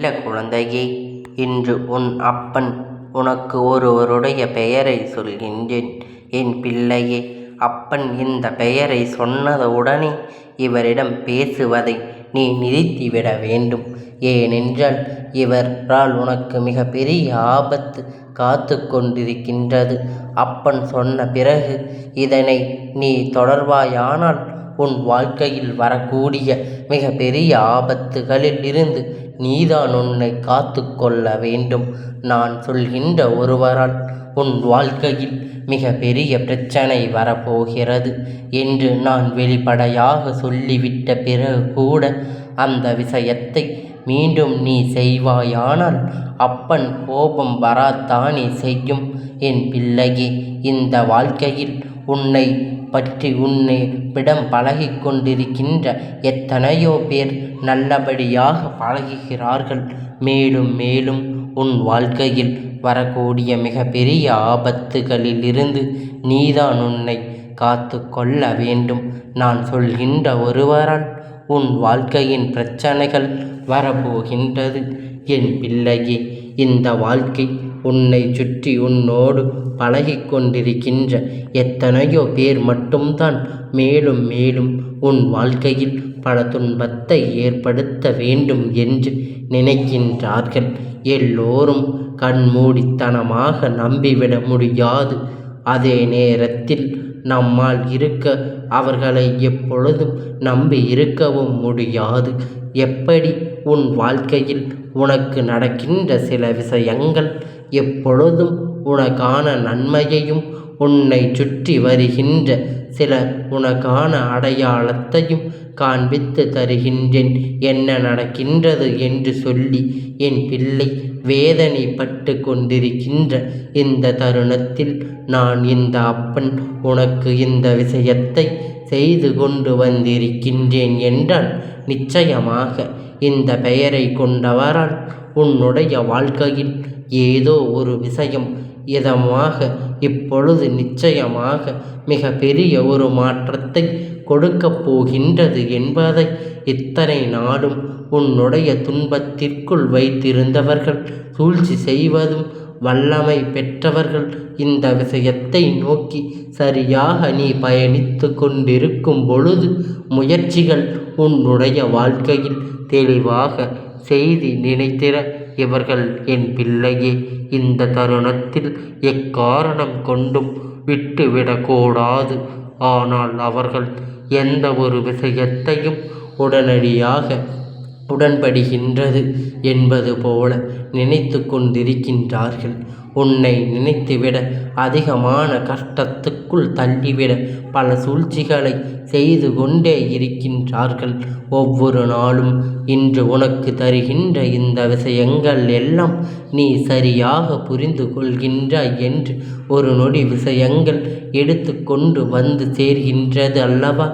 நல்ல குழந்தையே இன்று உன் அப்பன் உனக்கு ஒருவருடைய பெயரை சொல்கின்றேன். என் பிள்ளையே அப்பன் இந்த பெயரை சொன்னவுடனே இவரிடம் பேசுவதை நீ நிறுத்திவிட வேண்டும். ஏனென்றால் இவரால் உனக்கு மிகப்பெரிய ஆபத்து காத்து கொண்டிருக்கின்றது. அப்பன் சொன்ன பிறகு இதனை நீ தொடர்வாயானால் உன் வாழ்க்கையில் வரக்கூடிய மிகப்பெரிய ஆபத்துகளில் இருந்து நீதான் உன்னை காத்து கொள்ள வேண்டும். நான் சொல்கின்ற ஒருவரால் உன் வாழ்க்கையில் மிக பெரிய பிரச்சனை வரப்போகிறது என்று நான் வெளிப்படையாக சொல்லிவிட்ட பிறகு கூட அந்த விஷயத்தை மீண்டும் நீ செய்வாயானால் அப்பன் கோபம் வரத்தானே செய்யும். என் பிள்ளையே இந்த வாழ்க்கையில் உன்னை பற்றி உன்னை விடம் பழகி கொண்டிருக்கின்ற எத்தனையோ பேர் நல்லபடியாக பழகுகிறார்கள். மேலும் மேலும் உன் வாழ்க்கையில் வரக்கூடிய மிகப்பெரிய ஆபத்துகளிலிருந்து நீதான் உன்னை காத்து கொள்ள வேண்டும். நான் சொல்கின்ற ஒருவரால் உன் வாழ்க்கையின் பிரச்சனைகள் வரப்போகின்றது. என் பிள்ளையே இந்த வாழ்க்கை உன்னை சுற்றி உன்னோடு பழகிக் கொண்டிருக்கின்ற எத்தனையோ பேர் மட்டும்தான் மேலும் மேலும் உன் வாழ்க்கையில் பல துன்பத்தை ஏற்படுத்த வேண்டும் என்று நினைக்கின்றார்கள். எல்லோரும் கண்மூடித்தனமாக நம்பிவிட முடியாது. அதே நேரத்தில் நம்மால் இருக்க அவர்களை எப்பொழுதும் நம்பி இருக்கவும் முடியாது. எப்படி உன் வாழ்க்கையில் உனக்கு நடக்கின்ற சில விஷயங்கள் எப்பொழுதும் உனக்கான நன்மையையும் உன்னை சுற்றி வருகின்ற சில உனக்கான அடையாளத்தையும் காண்பித்து தருகின்றேன். என்ன நடக்கின்றது என்று சொல்லி என் பிள்ளை வேதனைப்பட்டு கொண்டிருக்கின்ற இந்த தருணத்தில் நான் இந்த அப்பன் உனக்கு இந்த விஷயத்தை செய்து கொண்டு வந்திருக்கின்றேன் என்றால் நிச்சயமாக இந்த பெயரை கொண்டவரால் உன்னுடைய வாழ்க்கையில் ஏதோ ஒரு விஷயம். இதமாக இப்பொழுது நிச்சயமாக மிக பெரிய ஒரு மாற்றத்தை கொடுக்கப் போகின்றது என்பதை இத்தனை நாளும் உன்னுடைய துன்பத்திற்குள் வைத்திருந்தவர்கள் சூழ்ச்சி செய்வதும் வல்லமை பெற்றவர்கள் இந்த விஷயத்தை நோக்கி சரியாக நீ பயணித்து கொண்டிருக்கும் பொழுது முயற்சிகள் உன்னுடைய வாழ்க்கையில் தெளிவாக செய்தி நினைத்திட இவர்கள் என் பிள்ளையே இந்த தருணத்தில் எக்காரணம் கொண்டும் விட்டுவிடக்கூடாது. ஆனால் அவர்கள் எந்த ஒரு விஷயத்தையும் உடனடியாக உடன்படுகின்றது என்பது போல நினைத்து கொண்டிருக்கின்றார்கள். உன்னை நினைத்துவிட அதிகமான கஷ்டத்துக்குள் தள்ளிவிட பல சூழ்ச்சிகளை செய்து கொண்டே இருக்கின்றார்கள். ஒவ்வொரு நாளும் இன்று உனக்கு தருகின்ற இந்த விஷயங்கள் எல்லாம் நீ சரியாக புரிந்து கொள்கின்றாய் என்று ஒரு நொடி விஷயங்கள் எடுத்துக்கொண்டு வந்து சேர்கின்றது அல்லவா?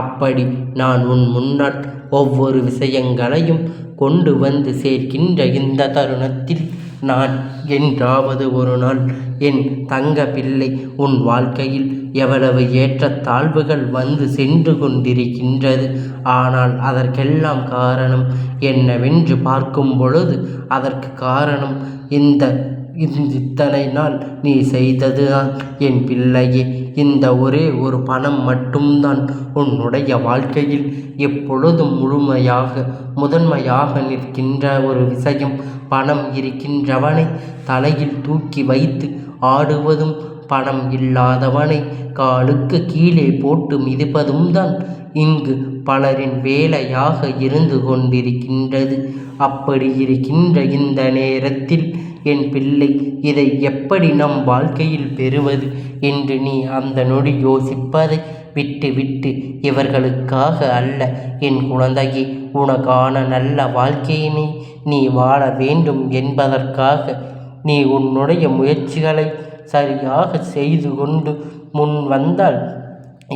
அப்படி நான் உன் முன்னால் ஒவ்வொரு விஷயங்களையும் கொண்டு வந்து சேர்க்கின்ற இந்த தருணத்தில் நான் என்றாவது ஒரு நாள் என் தங்க பிள்ளை உன் வாழ்க்கையில் எவ்வளவு ஏற்றத்தாழ்வுகள் வந்து சென்று கொண்டிருக்கின்றது. ஆனால் அதற்கெல்லாம் காரணம் என்னவென்று பார்க்கும் பொழுது அதற்கு காரணம் இந்த இத்தனை நாள் நீ செய்ததுதான். என் பிள்ளையே இந்த ஒரே ஒரு பணம் மட்டும்தான். உன்னுடைய வாழ்க்கையில் எப்பொழுதும் முழுமையாக முதன்மையாக நிற்கின்ற ஒரு விஷயம். பணம் இருக்கின்றவனை தலையில் தூக்கி வைத்து ஆடுவதும் பணம் இல்லாதவனை காலுக்கு கீழே போட்டு மிதிப்பதும் தான் இங்கு பலரின் வேலையாக இருந்து கொண்டிருக்கின்றது. அப்படி இருக்கின்ற இந்த நேரத்தில் என் பிள்ளை இதை எப்படி நம் வாழ்க்கையில் பெறுவது என்று நீ அந்த நொடி யோசிப்பதை விட்டு விட்டு இவர்களுக்காக அல்ல. என் குழந்தையே உனக்கான நல்ல வாழ்க்கையினை நீ வாழ வேண்டும் என்பதற்காக நீ உன்னுடைய முயற்சிகளை சரியாக செய்து கொண்டு முன் வந்தால்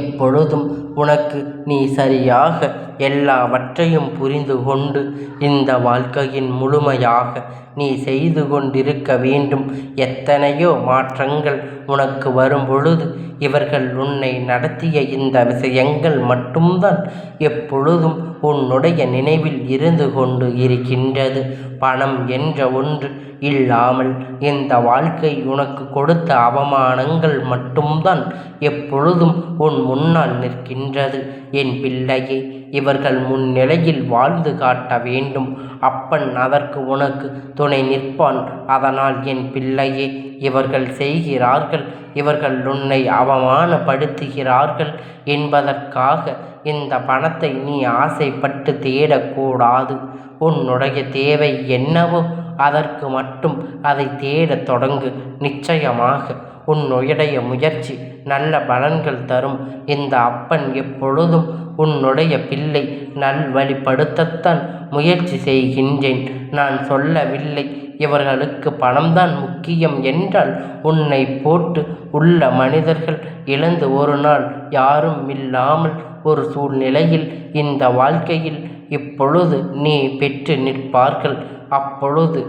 எப்பொழுதும் உனக்கு நீ சரியாக எல்லாவற்றையும் புரிந்து கொண்டு இந்த வாழ்க்கையின் முழுமையாக நீ செய்து கொண்டிருக்க வேண்டும். எத்தனையோ மாற்றங்கள் உனக்கு வரும் பொழுது இவர்கள் உன்னை நடத்திய இந்த விஷயங்கள் மட்டும்தான் எப்பொழுதும் உன்னுடைய நினைவில் இருந்து கொண்டு இருக்கின்றது. பணம் என்ற ஒன்று இல்லாமல் இந்த வாழ்க்கை உனக்கு கொடுத்த அவமானங்கள் மட்டும்தான் எப்பொழுதும் உன் முன்னால் நின்றது. என் பிள்ளையே இவர்கள் முன்னிலையில் வாழ்ந்து காட்ட வேண்டும். அப்பன் அதற்கு உனக்கு துணை நிற்பான். அதனால் என் பிள்ளையே இவர்கள் செய்கிறார்கள். இவர்கள் உன்னை அவமானப்படுத்துகிறார்கள் என்பதற்காக இந்த பணத்தை நீ ஆசைப்பட்டு தேடக்கூடாது. உன்னுடைய தேவை என்னவோ அதற்கு மட்டும் அதை தேடத் தொடங்கு. நிச்சயமாக உன்னுடைய முயற்சி நல்ல பலன்கள் தரும். இந்த அப்பன் எப்பொழுதும் உன்னுடைய பிள்ளை நல்வழிப்படுத்தத்தான் முயற்சி செய்கின்றேன். நான் சொல்லவில்லை இவர்களுக்கு பணம்தான் முக்கியம் என்றால் உன்னை போட்டு உள்ள மனிதர்கள் இழந்து ஒரு நாள் யாரும் இல்லாமல் ஒரு சூழ்நிலையில் இந்த வாழ்க்கையில் இப்பொழுது நீ பெற்று நிற்பார்கள். அப்பொழுது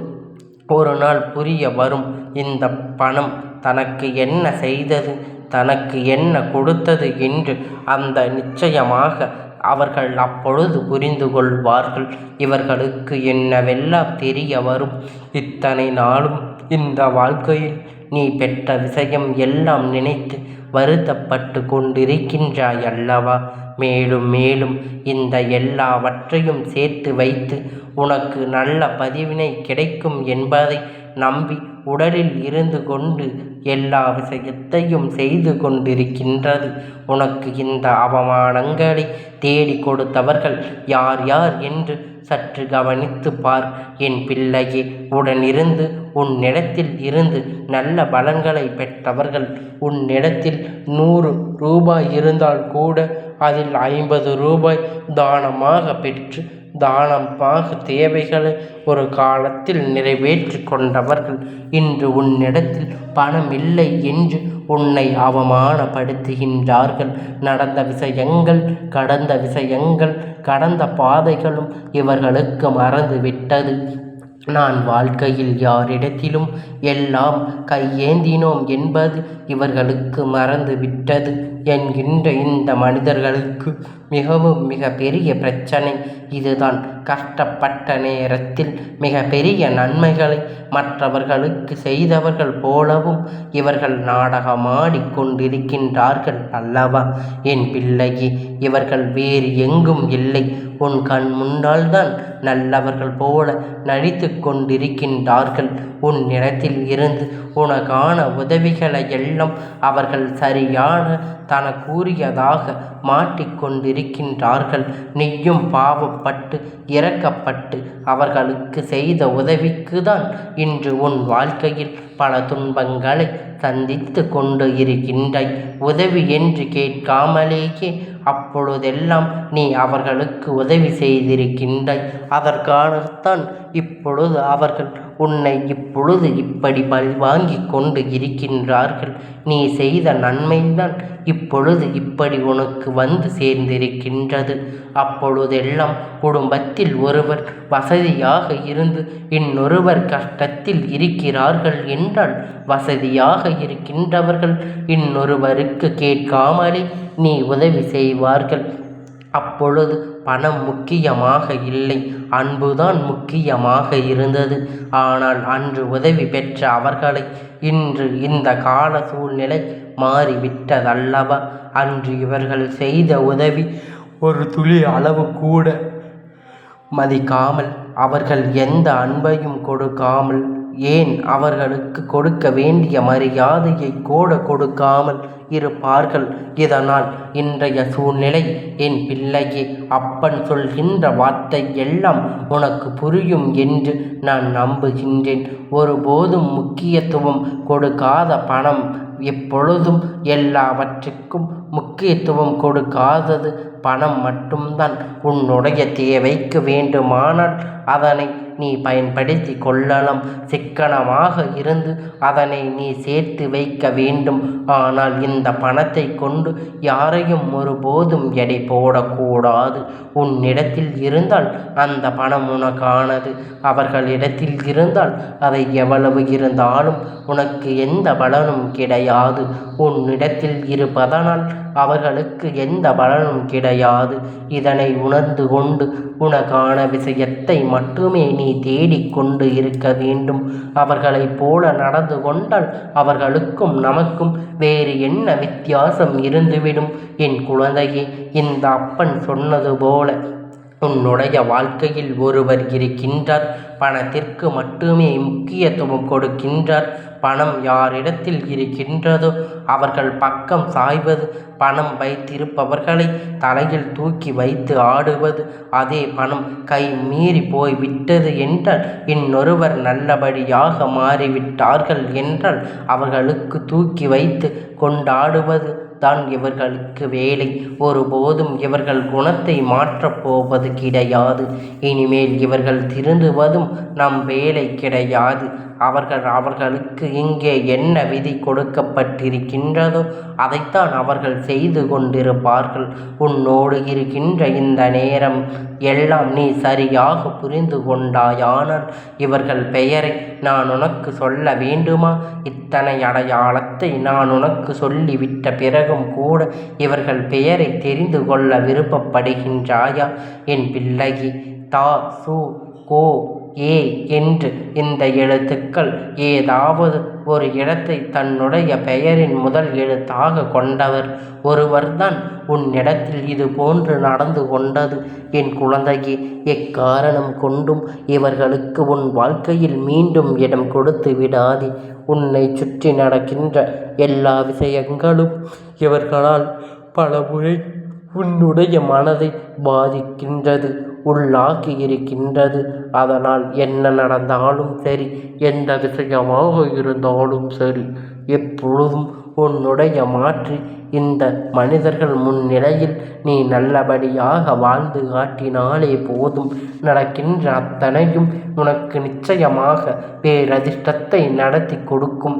ஒரு நாள் புரிய வரும். இந்த பணம் தனக்கு என்ன செய்தது தனக்கு என்ன கொடுத்தது என்று அந்த நிச்சயமாக அவர்கள் அப்பொழுது புரிந்து கொள்வார்கள். இவர்களுக்கு என்னவெல்லாம் தெரிய வரும்? இத்தனை நாளும் இந்த வாழ்க்கையில் நீ பெற்ற விஷயம் எல்லாம் நினைத்து வருத்தப்பட்டு கொண்டிருக்கின்றாய் அல்லவா? மேலும் மேலும் இந்த எல்லாவற்றையும் சேர்த்து வைத்து உனக்கு நல்ல பதிவினை கிடைக்கும் என்பதை நம்பி உடலில் இருந்து கொண்டு எல்லா விஷயத்தையும் செய்து கொண்டிருக்கின்றது. உனக்கு இந்த அவமானங்களை தேடி கொடுத்தவர்கள் யார் யார் என்று சற்று கவனித்து பார். என் பிள்ளையே உடனிருந்து உன்னிடத்தில் இருந்து நல்ல பலன்களை பெற்றவர்கள் உன்னிடத்தில் நூறு ரூபாய் இருந்தால் கூட அதில் ஐம்பது ரூபாய் தானமாக பெற்று தானமாக தேவைகளை ஒரு காலத்தில் நிறைவேற்றி கொண்டவர்கள். இன்று உன்னிடத்தில் பணம் இல்லை என்று உன்னை அவமானப்படுத்துகின்றார்கள். நடந்த விஷயங்கள் கடந்த விஷயங்கள் கடந்த பாதைகளும் இவர்களுக்கு மறந்துவிட்டது. நான் வாழ்க்கையில் யாரிடத்திலும் எல்லாம் கையேந்தினோம் என்பது இவர்களுக்கு மறந்துவிட்டது. என்கின்ற இந்த மனிதர்களுக்கு மிகவும் மிக பெரிய பிரச்சனை இதுதான். கஷ்டப்பட்ட நேரத்தில் மிக பெரிய நன்மைகளை மற்றவர்களுக்கு செய்தவர்கள் போலவும் இவர்கள் நாடகமாடி கொண்டிருக்கின்றார்கள் அல்லவா? என் பிள்ளையே இவர்கள் வேறு எங்கும் இல்லை. உன் கண் முன்னால் தான் நல்லவர்கள் போல நடித்து கொண்டிருக்கின்றார்கள். உன் இடத்தில் இருந்து உனக்கான உதவிகளை எல்லாம் அவர்கள் சரியான தன கூறியதாக மாட்டிக்கொண்டிருக்கின்றார்கள் நீயும் பாவப்பட்டு இறக்கப்பட்டு அவர்களுக்கு செய்த உதவிக்குதான் இன்று உன் வாழ்க்கையில் பல துன்பங்களை சந்தித்து கொண்டு இருக்கின்றாய். உதவி என்று கேட்காமலேயே அப்பொழுதெல்லாம் நீ அவர்களுக்கு உதவி செய்திருக்கின்றாய். அதற்காகத்தான் இப்பொழுது அவர்கள் உன்னை இப்பொழுது இப்படி பழிவாங்கி கொண்டு இருக்கின்றார்கள். நீ செய்த நன்மைதான் இப்பொழுது இப்படி உனக்கு வந்து சேர்ந்திருக்கின்றது. அப்பொழுதெல்லாம் குடும்பத்தில் ஒருவர் வசதியாக இருந்து இன்னொருவர் கஷ்டத்தில் இருக்கிறார்கள் என்றால் வசதியாக இருக்கின்றவர்கள் இன்னொருவருக்கு கேட்காமலே நீ உதவி செய்வார்கள். அப்பொழுது பணம் முக்கியமாக இல்லை. அன்புதான் முக்கியமாக இருந்தது. ஆனால் அன்று உதவி பெற்ற அவர்களை இன்று இந்த கால சூழ்நிலை மாறிவிட்டதல்லவா? அன்று இவர்கள் செய்த உதவி ஒரு துளி அளவு கூட மதிக்காமல் அவர்கள் எந்த அன்பையும் கொடுக்காமல் ஏன் அவர்களுக்கு கொடுக்க வேண்டிய மரியாதையை கூட கொடுக்காமல் இருப்பார்கள்? இதனால் இன்றைய சூழ்நிலை என் பிள்ளையே அப்பன் சொல்கின்ற வார்த்தை எல்லாம் உனக்கு புரியும் என்று நான் நம்புகின்றேன். ஒருபோதும் முக்கியத்துவம் கொடுக்காத பணம் எப்பொழுதும் எல்லாவற்றுக்கும் முக்கியத்துவம் கொடுக்காதது பணம் மட்டும்தான் உன்னுடைய தேவைக்கு வேண்டுமானால் அதனை நீ பயன்படுத்தி கொள்ளலாம். சிக்கனமாக இருந்து அதனை நீ சேர்த்து வைக்க வேண்டும். ஆனால் இந்த பணத்தை கொண்டு யாரையும் ஒருபோதும் எடை போடக்கூடாது. உன்னிடத்தில் இருந்தால் அந்த பணம் உனக்கானது. அவர்களிடத்தில் இருந்தால் அதை எவ்வளவு இருந்தாலும் உனக்கு எந்த பலனும் கிடையாது. உன்னிடத்தில் இருப்பதனால் அவர்களுக்கு எந்த பலனும் கிடையாது. இதனை உணர்ந்து கொண்டு உனக்கான விஷயத்தை மட்டுமே நீ தேடிக்கொண்டு இருக்க வேண்டும். அவர்களைப் போல நடந்து கொண்டால் அவர்களுக்கும் நமக்கும் வேறு என்ன வித்தியாசம் இருந்துவிடும்? என் குழந்தையே இந்த அப்பன் சொன்னது போல உன்னுடைய வாழ்க்கையில் ஒருவர் இருக்கின்றார். பணத்திற்கு மட்டுமே முக்கியத்துவம் கொடுக்கின்றார். பணம் யாரிடத்தில் இருக்கின்றதோ அவர்கள் பக்கம் சாய்வது. பணம் வைத்திருப்பவர்களை தலையில் தூக்கி வைத்து ஆடுவது. அதே பணம் கை மீறி போய் விட்டது என்றால் இன்னொருவர் நல்லபடியாக மாறிவிட்டார்கள் என்றால் அவர்களுக்கு தூக்கி வைத்து கொண்டாடுவது. தான் இவர்களுக்கு வேலை. ஒருபோதும் இவர்கள் குணத்தை மாற்றப் போவது கிடையாது. இனிமேல் இவர்கள் திருந்துவதும் நம் வேலை கிடையாது. அவர்கள் அவர்களுக்கு இங்கே என்ன விதி கொடுக்கப்பட்டிருக்கின்றதோ அதைத்தான் அவர்கள் செய்து கொண்டிருப்பார்கள். உன்னோடு இருக்கின்ற இந்த நேரம் எல்லாம் நீ சரியாக புரிந்து கொண்டாயானால் இவர்கள் பெயரை நான் உனக்கு சொல்ல வேண்டுமா? இத்தனை அடையாளத்தை நான் உனக்கு சொல்லிவிட்ட பிறகும் கூட இவர்கள் பெயரை தெரிந்து கொள்ள விருப்பப்படுகின்றாயா? என் பிள்ளகி தா சு கோ ஏ என்று இந்த எழுத்துக்கள் ஏதாவது ஒரு இடத்தை தன்னுடைய பெயரின் முதல் எழுத்தாக கொண்டவர். ஒருவர்தான் உன்னிடத்தில் இது போன்று நடந்து கொண்டது. என் குழந்தையே எக்காரணம் கொண்டும் இவர்களுக்கு உன் வாழ்க்கையில் மீண்டும் இடம் கொடுத்து விடாதே. உன்னை சுற்றி நடக்கின்ற எல்லா விஷயங்களும் இவர்களால் பல முறை உன்னுடைய மனதை பாதிக்கின்றது உள்ளாக்கி இருக்கின்றது. அதனால் என்ன நடந்தாலும் சரி எந்த விஷயமாக இருந்தாலும் சரி எப்பொழுதும் உன்னுடைய மாற்றி இந்த மனிதர்கள் முன்னிலையில் நீ நல்லபடியாக வாழ்ந்து காட்டினாலே போதும். நடக்கின்ற அத்தனையும் உனக்கு நிச்சயமாக பேரதிர்ஷ்டத்தை நடத்தி கொடுக்கும்.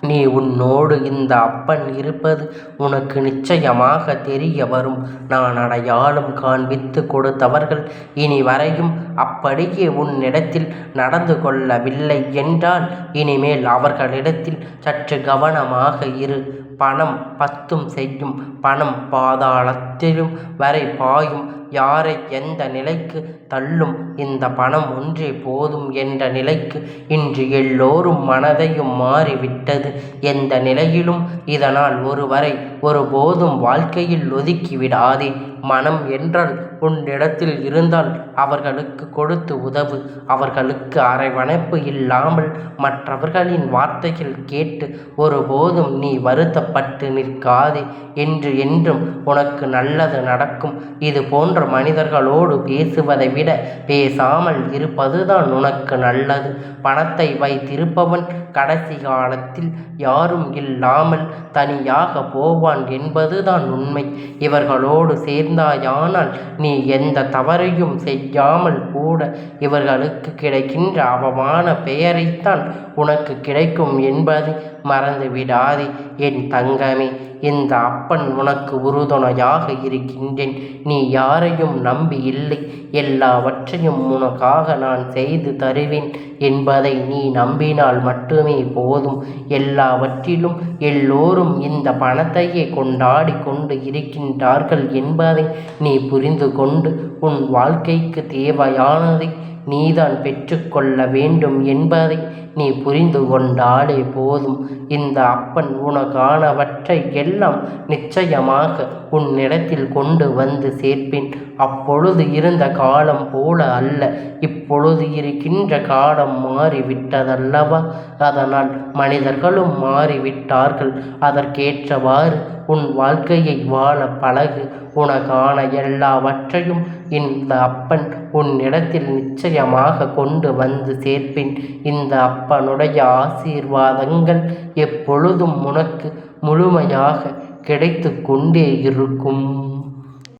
நீ உன்னோடு இந்த அப்பன் இருப்பது உனக்கு நிச்சயமாக தெரிய வரும். நான் அடையாளம் காண்பித்து கொடுத்தவர்கள் இனி வரையும் அப்படியே உன்னிடத்தில் நடந்து கொள்ளவில்லை என்றால் இனிமேல் அவர்களிடத்தில் சற்று கவனமாக இரு. பணம் பத்தும் செய்யும் பணம் பாதாளத்திலும் வரை பாயும். யாரை எந்த நிலைக்கு தள்ளும்? இந்த பணம் ஒன்றே போதும் என்ற நிலைக்கு இன்று எல்லோரும் மனதையும் மாறிவிட்டது. எந்த நிலையிலும் இதனால் ஒருவரை ஒருபோதும் வாழ்க்கையில் ஒதுக்கி விடாதே மனம் என்றால் உன்னிடத்தில் இருந்தால் அவர்களுக்கு கொடுத்து உதவு. அவர்களுக்கு அரவணைப்பு இல்லாமல் மற்றவர்களின் வார்த்தைகள் கேட்டு ஒருபோதும் நீ வருத்தப்பட்டு நிற்காதே. என்று என்றும் உனக்கு நல்லது நடக்கும். இது போன்ற மனிதர்களோடு பேசுவதை விட பேசாமல் இருப்பதுதான் உனக்கு நல்லது. பணத்தை வைத்திருப்பவன் கடைசி காலத்தில் யாரும் இல்லாமல் தனியாக போவான் என்பதுதான் உண்மை. இவர்களோடு சேர்ந்தாயானால் நீ எந்த தவறையும் செய்யாமல் கூட இவர்களுக்கு கிடைக்கின்ற அவமான பெயரைத்தான் உனக்கு கிடைக்கும் என்பதை மறந்து விடாதே. என் தங்கமே இந்த அப்பன் உனக்கு உறுதுணையாக இருக்கின்றேன். நீ யாரையும் நம்பி இல்லை. எல்லாவற்றையும் உனக்காக நான் செய்து தருவேன் என்பதை நீ நம்பினால் மட்டுமே போதும். எல்லாவற்றிலும் எல்லோரும் இந்த பணத்தையே கொண்டாடி கொண்டு இருக்கின்றார்கள் என்பதை நீ புரிந்து கொண்டு உன் வாழ்க்கைக்கு தேவையானதை நீதான் பெற்றுக்கொள்ள வேண்டும் என்பதை நீ புரிந்து கொண்டாலே போதும். இந்த அப்பன் உனக்கானவற்றை எல்லாம் நிச்சயமாக உன்னிடத்தில் கொண்டு வந்து சேர்ப்பேன். அப்பொழுது இருந்த காலம் போல அல்ல. இப்பொழுது இருக்கின்ற காலம் மாறிவிட்டதல்லவா? அதனால் மனிதர்களும் மாறிவிட்டார்கள். அதற்கேற்றவாறு உன் வாழ்க்கையை வாழ பழகு. உனக்கான எல்லாவற்றையும் இந்த அப்பன் உன் இடத்தில் நிச்சயமாக கொண்டு வந்து சேர்ப்பேன். இந்த அப்பனுடைய ஆசீர்வாதங்கள் எப்பொழுதும் உனக்கு முழுமையாக கிடைத்து கொண்டே இருக்கும்.